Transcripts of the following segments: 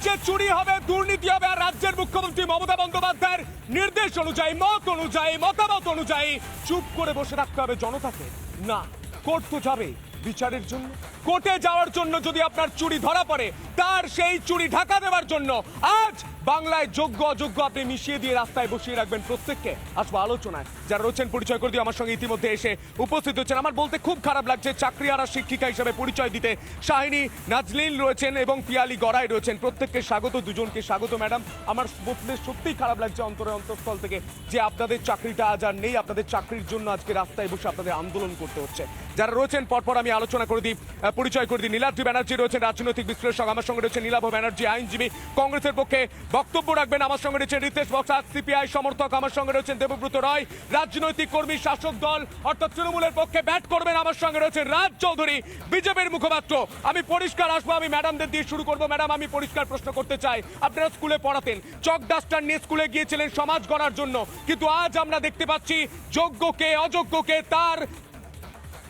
রাজ্যে চুরি হবে, দুর্নীতি হবে আর রাজ্যের মুখ্যমন্ত্রী মমতা বন্দ্যোপাধ্যায়ের নির্দেশ অনুযায়ী, মত অনুযায়ী, মতামত অনুযায়ী চুপ করে বসে রাখতে হবে জনতাকে। না, কোর্ট তো যাবে বিচারের জন্য। কোর্টে যাওয়ার জন্য যদি আপনার চুরি ধরা পড়ে, তার সেই চুরি ঢাকা দেওয়ার জন্য আজ বাংলায় যোগ্য, অযোগ্য আপনি মিশিয়ে দিয়ে রাস্তায় বসিয়ে রাখবেন প্রত্যেককে। আসব আলোচনায়। যারা রয়েছেন, পরিচয় করে দিয়ে আমার সঙ্গে ইতিমধ্যে এসে উপস্থিত হচ্ছেন। আমার বলতে খুব খারাপ লাগছে, চাকরিয়ারা শিক্ষিকা হিসেবে পরিচয় দিতে শাহিনী নাজলিন রয়েছেন এবং পিয়ালি গড়াই রয়েছেন। প্রত্যেককে স্বাগত, দুজনকে স্বাগত, ম্যাডাম। আমার বলতে সত্যিই খারাপ লাগছে অন্তরে অন্তঃস্থল থেকে যে আপনাদের চাকরিটা আজ আর নেই, আপনাদের চাকরির জন্য আজকে রাস্তায় বসে আপনাদের আন্দোলন করতে হচ্ছে। যারা রয়েছেন, পরপর আমি আলোচনা করে দিই পরিচয় করে দিই। নীলাদ্রি ব্যানার্জি রয়েছেন, রাজনৈতিক বিশ্লেষক। আমার সঙ্গে রয়েছে নীলাভ ব্যানার্জি, আইনজীবী। কংগ্রেসের পক্ষে বক্তব্য রাখবেন আমার সঙ্গে রয়েছে রিতেশ বক্সার সিপিআই সমর্থক আমার সঙ্গে রয়েছেন দেবব্রত রায়, রাজনৈতিক কর্মী, শাসক দল, অর্থাৎ তৃণমূলের পক্ষে ব্যাট করবেন আমার সঙ্গে রয়েছেন রাজ চৌধুরী, বিজেপির মুখপাত্র। আমি পরিষ্কার আসব, আমি ম্যাডামদের দিয়ে শুরু করব। ম্যাডাম, আমি পরিষ্কার প্রশ্ন করতে চাই, আপনারা স্কুলে পড়াতেন, চক ডাস্টার নিয়ে স্কুলে গিয়েছিলেন সমাজ গড়ার জন্য, কিন্তু আজ আমরা দেখতে পাচ্ছি যোগ্যকে অযোগ্যকে তার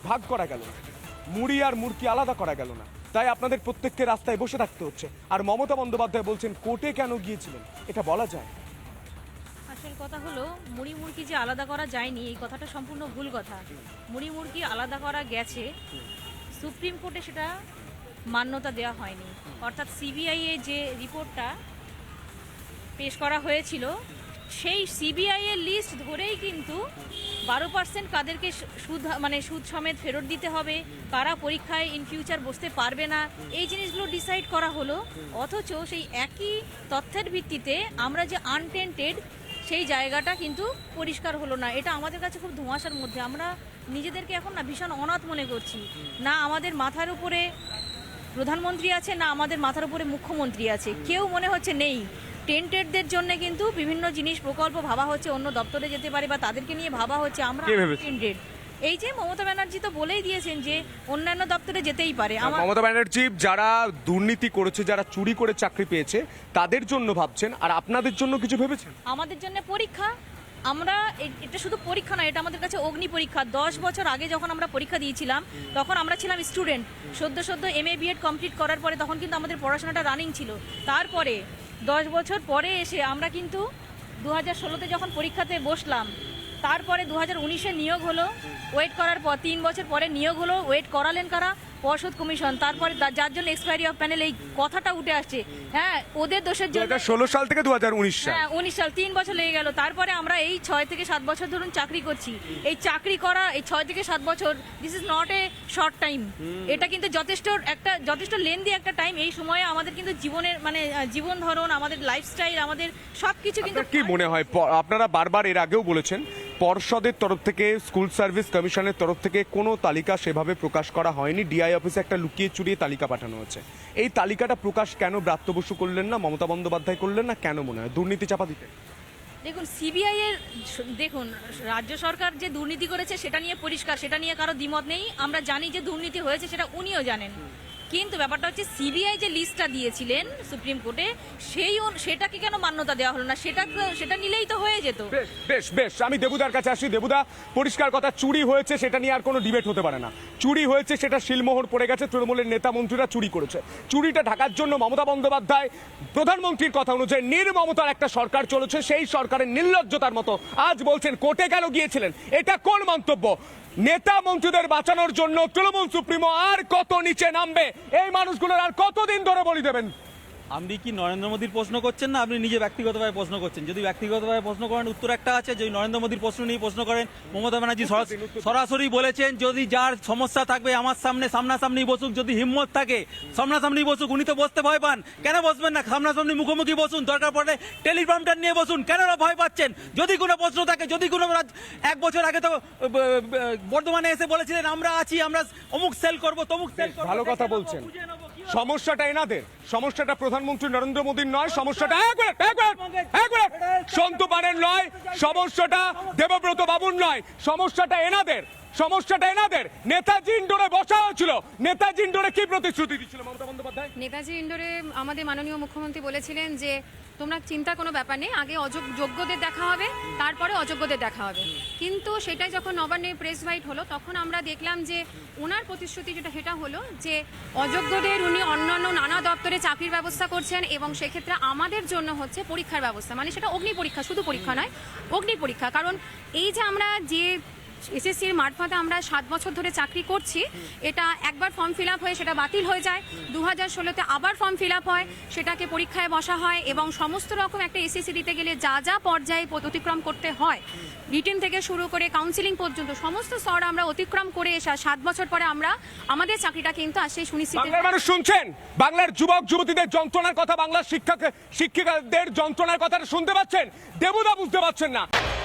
ভাগ করা গেল মুড়ি আর মুরকি আলাদা করা গেল না। তাই আপনাদের প্রত্যেককে রাস্তায় বসে থাকতে হচ্ছে। আর মমতা বন্দ্যোপাধ্যায় বলছেন, কোর্টে কেন গিয়েছিলেন? এটা বলা যায়। আসল কথা হলো, মুড়ি মুরকি যে আলাদা করা যায়নি, এই কথাটা সম্পূর্ণ ভুল কথা। মুড়ি মুরকি আলাদা করা গেছে, সুপ্রিম কোর্টে সেটা মান্যতা দেওয়া হয়নি। অর্থাৎ সিবিআই এর যে রিপোর্টটা পেশ করা হয়েছিল সেই সিবিআই এর লিস্ট ধরেই কিন্তু বারো পার্সেন্ট কাদেরকে সুদ মানে সুদ সমেত ফেরত দিতে হবে। কারা পরীক্ষায় ইন ফিউচার বসতে পারবে না। এই জিনিসগুলো ডিসাইড করা হলো। অথচ সেই একই তথ্যের ভিত্তিতে আমরা যে আনটেন্টেড সেই জায়গাটা কিন্তু পরিষ্কার হলো না। এটা আমাদের কাছে খুব ধোঁয়াশার মধ্যে। আমরা নিজেদেরকে এখন না ভীষণ অনাথ মনে করছি। না আমাদের মাথার উপরে প্রধানমন্ত্রী আছে, না আমাদের মাথার উপরে মুখ্যমন্ত্রী আছে। কেউ মনে হচ্ছে নেই। টেন্টেডদের জন্য কিন্তু বিভিন্ন জিনিস প্রকল্প ভাবা হচ্ছে অন্য দপ্তরে যেতে পারে বা তাদেরকে নিয়ে ভাবা হচ্ছে। আমরা টেন্টেড। এই যে মমতা ব্যানার্জি তো বলেই দিয়েছেন যে অন্যান্য দপ্তরে যেতেই পারে। মমতা ব্যানার্জি যারা দুর্নীতি করেছে যারা চুরি করে চাকরি পেয়েছে তাদের জন্য ভাবছেন আর আপনাদের জন্য কিছু ভেবেছেন? আমাদের জন্য পরীক্ষা। আমরা এটা শুধু পরীক্ষা নয় এটা আমাদের কাছে অগ্নি পরীক্ষা। দশ বছর আগে যখন আমরা পরীক্ষা দিয়েছিলাম তখন আমরা ছিলাম স্টুডেন্ট। সদ্য সদ্য এম এ বিএড কমপ্লিট করার পরে তখন কিন্তু আমাদের পড়াশোনাটা রানিং ছিল। তারপরে দশ বছর পরে এসে আমরা কিন্তু দু হাজার ষোলোতে যখন পরীক্ষাতে বসলাম, তারপরে দু হাজার উনিশে নিয়োগ হলো ওয়েট করার পর, তিন বছর পরে নিয়োগ হলো ওয়েট করালেন কারা? পর্ষদ কমিশন তারপরে যার জন্য এক্সপায়ারি অফ প্যানেল এই কথাটা উঠে আসছে। হ্যাঁ ওদের দোষের জন্য ষোলো সাল থেকে দু হাজার উনিশ হ্যাঁ উনিশ সাল তিন বছর লেগে গেল। তারপরে আমরা এই ছয় থেকে সাত বছর ধরুন চাকরি করছি। এই চাকরি করা এই ছয় থেকে সাত বছর this is not a short time এটা কিন্তু যথেষ্ট একটা যথেষ্ট লেন্দি একটা টাইম এই সময়ে আমাদের কিন্তু জীবনের মানে জীবন ধরন আমাদের লাইফস্টাইল আমাদের সব কিছু কিন্তু কি মনে হয়? আপনারা বারবার এর আগেও বলেছেন পর্ষদের তরফ থেকে, স্কুল সার্ভিস কমিশনের তরফ থেকে কোনো তালিকা সেভাবে প্রকাশ করা হয়নি। ডিআই অফিসে একটা লুকিয়ে চুরিয়ে তালিকা পাঠানো হচ্ছে এই তালিকাটা প্রকাশ কেন ব্রাত্য বসু করলেন না, মমতা বন্দ্যোপাধ্যায় করলেন না, কেন মনে হয়? দুর্নীতি চাপা দিতে। দেখুন সিবিআই এর দেখুন, রাজ্য সরকার যে দুর্নীতি করেছে সেটা নিয়ে পরিষ্কার, সেটা নিয়ে কারও দ্বিমত নেই। আমরা জানি যে দুর্নীতি হয়েছে, সেটা উনিও জানেন। কিন্তু ব্যাপারটা হচ্ছে সিবিআই যে লিস্টটা দিয়েছিলেন সুপ্রিম কোর্টে, সেই সেটাকে কেন মান্যতা দেওয়া হলো না? সেটা সেটা নিলেই তো হয়ে যেত। বেশ বেশ বেশ, আমি দেবুদার কাছে আসি। দেবুদা, পরিষ্কার কথা, চুরি হয়েছে সেটা নিয়ে আর কোনো ডিবেট হতে পারে না। চুরি হয়েছে সেটা শিলমোহর পড়ে গেছে, তৃণমূলের নেতা মন্ত্রীরা চুরি করেছে। চুরিটা ঢাকার জন্য মমতা বন্দ্যোপাধ্যায় প্রধানমন্ত্রীর কথা অনুযায়ী নির্মমতার একটা সরকার চলেছে, সেই সরকারের নির্লজ্জতার মতো আজ বলছেন, কোর্টে কেন গিয়েছিলেন? এটা কোন মন্তব্য? নেতা মন্ত্রীদের বাঁচানোর জন্য তৃণমূল সুপ্রিমো আর কত নিচে নামবে? এই মানুষগুলোর আর কতদিন ধরে বলি দেবেন? আপনি কি নরেন্দ্র মোদীর প্রশ্ন করছেন না আপনি নিজে ব্যক্তিগতভাবে প্রশ্ন করছেন? যদি ব্যক্তিগতভাবে প্রশ্ন করেন উত্তর একটা আছে যদি নরেন্দ্র মোদীর প্রশ্ন নিয়ে প্রশ্ন করেন মমতা ব্যানার্জি সরাস- সরাসরি বলেছেন যদি যার সমস্যা থাকবে আমার সামনে সামনাসামনি বসুক যদি হিম্মত থাকে সামনাসামনি বসুক উনি তো বসতে ভয় পান। কেন বসবেন না? সামনাসামনি মুখোমুখি বসুন দরকার পড়লে টেলিগ্রামটা নিয়ে বসুন। কেন ভয় পাচ্ছেন? যদি কোনো প্রশ্ন থাকে যদি কোনো এক বছর আগে তো বর্ধমানে এসে বলেছিলেন আমরা আছি আমরা অমুক সেল করব তমুক সেল করব ভালো কথা বলছেন? সমস্যাটা এনাদের, সমস্যাটা প্রধানমন্ত্রী নরেন্দ্র মোদীর নয়, সমস্যাটা মিনিট এক মিনিট সন্তু পারের নয়, সমস্যাটা দেবব্রত বাবুর নয়, সমস্যাটা এনাদের। সমস্যাটা এনাদের। নেতাজি ইন্ডোরে বসা হয়েছিল। নেতাজি ইন্ডোরে কি প্রতিশ্রুতি দিচ্ছিল মমতা বন্দ্যোপাধ্যায়? নেতাজি ইন্ডোরে আমাদের মাননীয় মুখ্যমন্ত্রী বলেছিলেন যে, তোমরা চিন্তা কোনো ব্যাপার নেই, আগে যোগ্যদের দেখা হবে, তারপরে অযোগ্যদের দেখা হবে। কিন্তু সেটাই যখন নবান্নে প্রেস বাইট হলো, তখন আমরা দেখলাম যে, ওনার প্রতিশ্রুতি যেটা, সেটা হলো যে, অযোগ্যদের উনি অন্যান্য নানা দপ্তরে চাকরির ব্যবস্থা করছেন এবং সেক্ষেত্রে আমাদের জন্য হচ্ছে পরীক্ষার ব্যবস্থা। মানে সেটা অগ্নি পরীক্ষা, শুধু পরীক্ষা নয়, অগ্নি পরীক্ষা। কারণ এই যে আমরা যে এসএসসির মারফতে আমরা সাত বছর ধরে চাকরি করছি। এটা একবার ফর্ম ফিল হয়ে সেটা বাতিল হয়ে যায়। দু হাজার ষোলোতে আবার ফর্ম ফিল হয়, সেটাকে পরীক্ষায় বসা হয় এবং সমস্ত রকম একটা এসএসসি দিতে গেলে যা যা পর্যায়ে অতিক্রম করতে হয় রিটেন থেকে শুরু করে কাউন্সিলিং পর্যন্ত সমস্ত স্তর আমরা অতিক্রম করে এসে সাত বছর পরে আমরা, আমাদের চাকরিটা কিন্তু সুনিশ্চিত। বাংলার মানুষ শুনছেন? বাংলার যুবক, যুবতীদের যন্ত্রণার কথা বাংলার শিক্ষক শিক্ষিকাদের যন্ত্রণার কথাটা শুনতে পাচ্ছেন? দেবুদা বুঝতে পারছেন না।